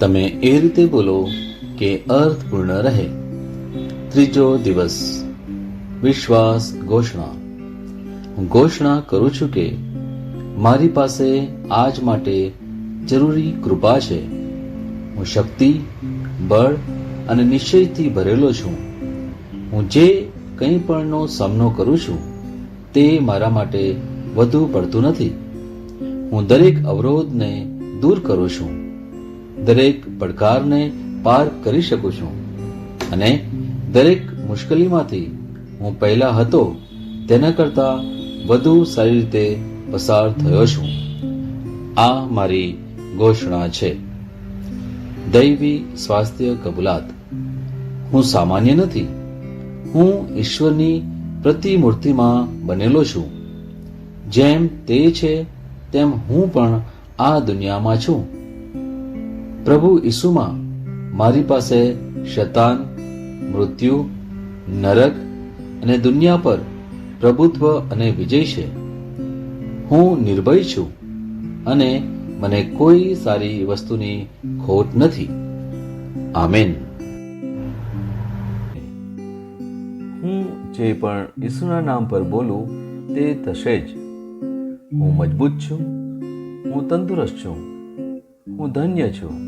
તમે એ રીતે બોલો કે અર્થપૂર્ણ રહે. ત્રીજો દિવસ. વિશ્વાસ ઘોષણા. હું ઘોષણા કરું છું કે મારી પાસે આજ માટે જરૂરી કૃપા છે. હું શક્તિ, બળ અને નિશ્ચયથી ભરેલો છું. હું જે કંઈ પણનો સામનો કરું છું તે મારા માટે વધુ પડતું નથી. હું દરેક અવરોધને દૂર કરું છું. દરેક પડકારને પાર કરી શકું છું. અને દરેક મુશ્કેલીમાંથી હું પહેલા હતો, તેના કરતાં વધુ સારી રીતે પસાર થયો છું. આ મારી ઘોષણા છે. દૈવી સ્વાસ્થ્ય કબૂલાત. હું સામાન્ય નથી. હું ઈશ્વરની પ્રતિમૂર્તિમાં બનેલો છું. જેમ તે છે, તેમ હું પણ આ દુનિયામાં છું. પ્રભુ ઈસુમાં મારી પાસે શતાન, મૃત્યુ, નરક અને દુનિયા પર પ્રભુત્વ અને વિજય છે. હું નિર્ભય છું અને મને કોઈ સારી વસ્તુની ખોટ નથી. આમેન. હું જે પણ ઈસુના નામ પર બોલું તે થશે જ. હું મજબૂત છું, હું તંદુરસ્ત છું, હું ધન્ય છું.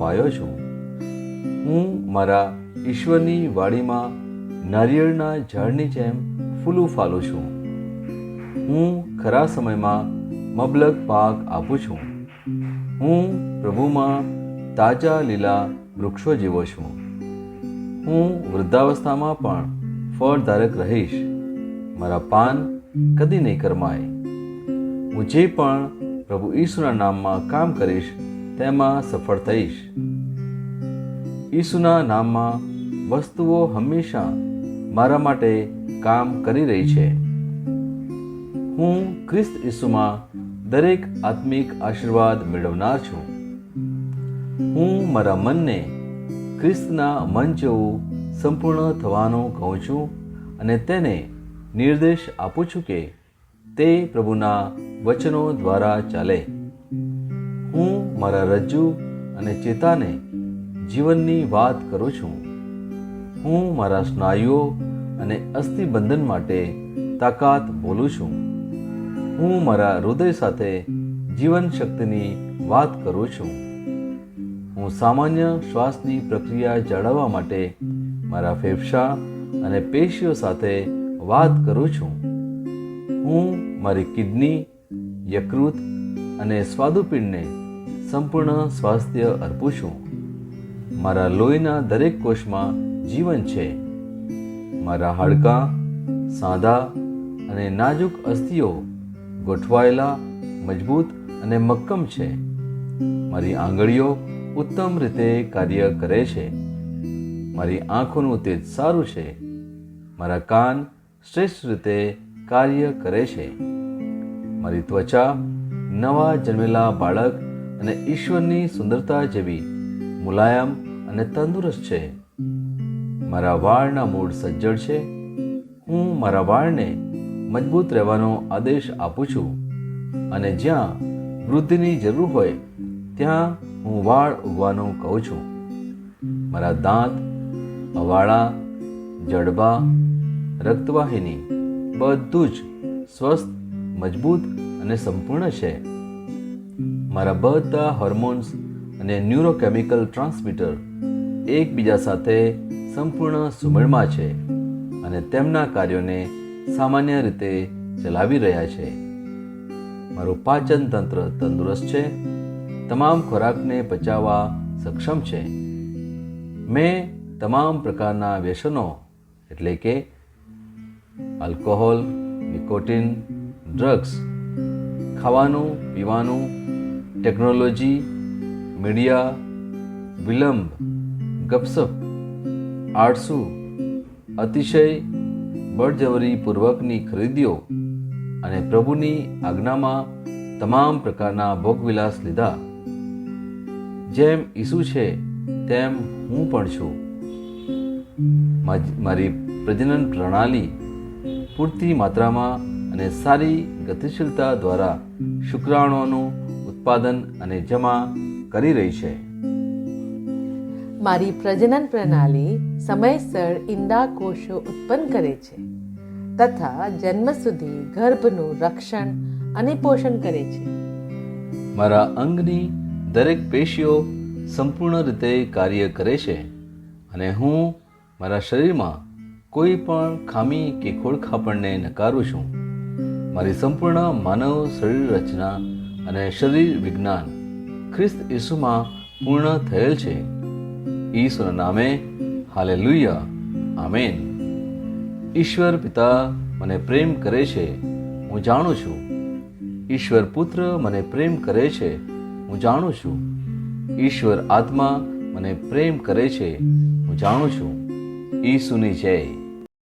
રોપાયો છું. હું મારા ઈશ્વરની વાડીમાં નારિયેળના ઝાડની જેમ ફૂલું ફાલું છું. હું ખરા સમયમાં મબલક પાક આપું છું. હું પ્રભુમાં તાજા લીલા વૃક્ષો જેવો છું. હું વૃદ્ધાવસ્થામાં પણ ફળધારક રહીશ. મારા પાન કદી નહીં કરમાય. હું જે પણ પ્રભુ ઈશ્વરના નામમાં કામ કરીશ તેમાં સફળ થઈશ. ઈસુના નામમાં વસ્તુઓ હંમેશા મારા માટે કામ કરી રહી છે. હું ખ્રિસ્ત ઈસુમાં દરેક આત્મિક આશીર્વાદ મેળવનાર છું. હું મારા મનને ખ્રિસ્તના મન જેવું સંપૂર્ણ થવાનું કહું છું અને તેને નિર્દેશ આપું છું કે તે પ્રભુના વચનો દ્વારા ચાલે. હું, મારા રજ્જુ અને ચેતાને જીવનની વાત કરું છું. હું, મારા સ્નાયુઓ અને અસ્થિબંધન માટે તાકાત બોલું છું. હું, મારા હૃદય સાથે જીવન શક્તિની વાત કરું છું. હું સામાન્ય શ્વાસની પ્રક્રિયા જાળવવા માટે મારા ફેફસા અને પેશીઓ સાથે વાત કરું છું. હું, મારી કિડની યકૃત અને સ્વાદુપિંડને સંપૂર્ણ સ્વાસ્થ્ય અર્પું છું મારા લોહીના દરેક કોષમાં જીવન છે. મારા હાડકાં, સાંધા અને નાજુક અસ્થિઓ ગોઠવાયેલા, મજબૂત અને મક્કમ છે. મારી આંગળીઓ ઉત્તમ રીતે કાર્ય કરે છે. મારી આંખોનું તેજ સારું છે. મારા કાન શ્રેષ્ઠ રીતે કાર્ય કરે છે. મારી ત્વચા નવા જન્મેલા બાળક અને ઈશ્વરની સુંદરતા જેવી મુલાયમ અને તંદુરસ્ત છે. મારા વાળના મૂળ સજ્જડ છે. હું મારા વાળને મજબૂત રહેવાનો આદેશ આપું છું. અને જ્યાં વૃદ્ધિની જરૂર હોય, ત્યાં હું વાળ ઉગવાનું કહું છું. મારા દાંત, અવાળા, જડબા, રક્તવાહિની બધું જ સ્વસ્થ, મજબૂત અને સંપૂર્ણ છે. મારા બધા હોર્મોન્સ અને ન્યુરોકેમિકલ ટ્રાન્સમીટર એકબીજા સાથે સંપૂર્ણ સુમેળમાં છે અને તેમના કાર્યોને સામાન્ય રીતે ચલાવી રહ્યા છે. મારું પાચન તંત્ર તંદુરસ્ત છે. તમામ ખોરાકને પચાવવા સક્ષમ છે. મેં તમામ પ્રકારના વ્યસનો, એટલે કે આલ્કોહોલ નિકોટિન ડ્રગ્સ ખાવાનું, પીવાનું ટેકનોલોજી, મીડિયા, વિલંબ, ગપસપ, આળસુ, અતિશય, બળજબરીપૂર્વકની ખરીદીઓ અને પ્રભુની આજ્ઞામાં તમામ પ્રકારના ભોગવિલાસ લીધા. જેમ ઈસુ છે, તેમ હું પણ છું. મારી પ્રજનન પ્રણાલી પૂરતી માત્રામાં અને સારી ગતિશીલતા દ્વારા શુક્રાણુઓનું ઉત્પાદન અને જમા કરી રહી છે. મારી પ્રજનન પ્રણાલી સમયસર ઈંડા કોષો ઉત્પન્ન કરે છે તથા જન્મ સુધી ગર્ભનું રક્ષણ અને પોષણ કરે છે. મારા અંગની દરેક પેશીઓ સંપૂર્ણ રીતે કાર્ય કરે છે અને હું મારા શરીરમાં કોઈ પણ ખામી કે ખોળખાપણને નકારું છું. મારી સંપૂર્ણ માનવ શરીર રચના અને શરીર વિજ્ઞાન ખ્રિસ્ત ઈસુમાં પૂર્ણ થયેલ છે. ઈસુના નામે હાલે લુયા આમેન. ઈશ્વર પિતા મને પ્રેમ કરે છે, હું જાણું છું. ઈશ્વર પુત્ર મને પ્રેમ કરે છે, હું જાણું છું. ઈશ્વર આત્મા મને પ્રેમ કરે છે, હું જાણું છું. ઈસુની જય.